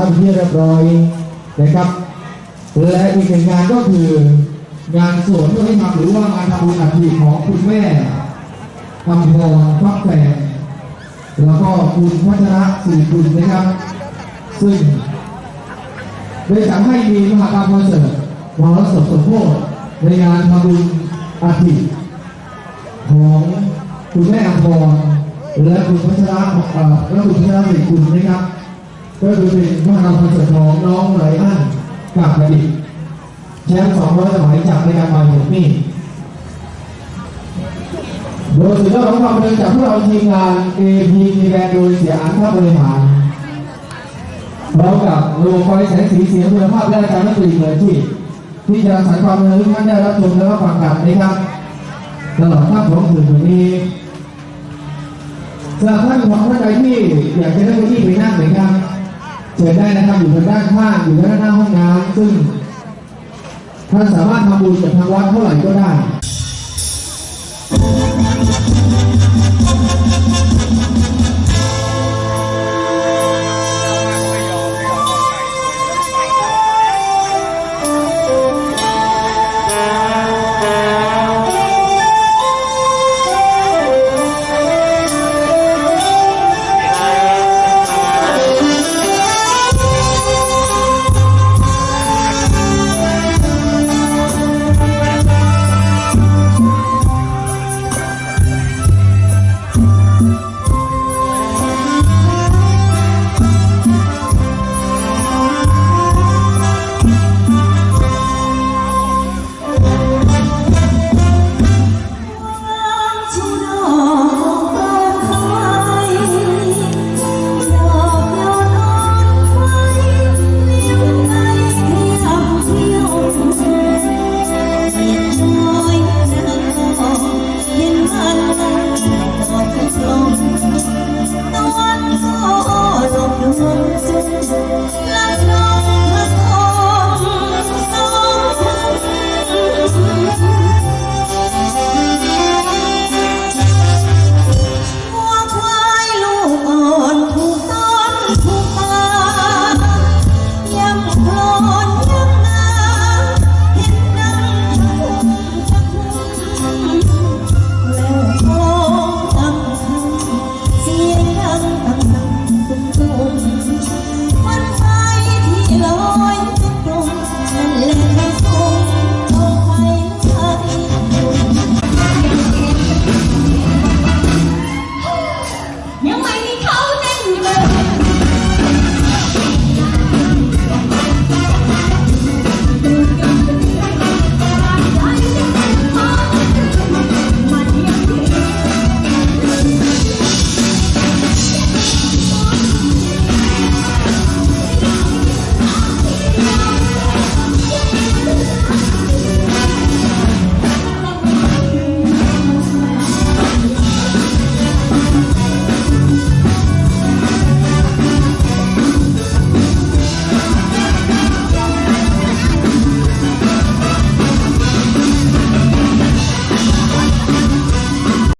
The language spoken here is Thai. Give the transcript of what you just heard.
ทำที่เรียบร้อยนะครับ และอีกหนึ่งงานก็คืองานสวนที่ให้ทำหรือว่างานทำบุญอัฐิของคุณแม่อำพรพักแฝงแล้วก็คุณพัชระสิริกุลนะครับ ซึ่งได้สั่งให้มีมหากรรมคอนเสิร์ตมรสพสมโภชในงานทำบุญอัฐิของคุณแม่อำพรและคุณพัชระเอ่อและคุณพัชระสิริกุลนะครับ ก็คือเป็นมหากรรมคอนเสิร์ตของน้องไรอันกับประดิษฐ์แชมป์200สมัยจากรายการมาอยู่นี่โดยสุดยอดของความเป็นจากพวกเราทีมงาน AP ทีแบนโดยเสียอันท่าบริหารพร้อมกับโลโก้แสงสีเสียงคุณภาพและการดนตรีเลยที่ ที่จะสานความบันเทิงให้ท่านได้รับชมและรับฟังกันนะครับตลอดทั้งของคืนวันนี้สำหรับท่านของท่านใดที่อยากจะได้เก้าอี้ไปนั่งเหมือนกัน เชิญได้นะครับอยู่ทางด้านข้างอยู่ด้านหน้าห้องน้ำซึ่งท่านสามารถทำบุญกับทางวัดเท่าไหร่ก็ได้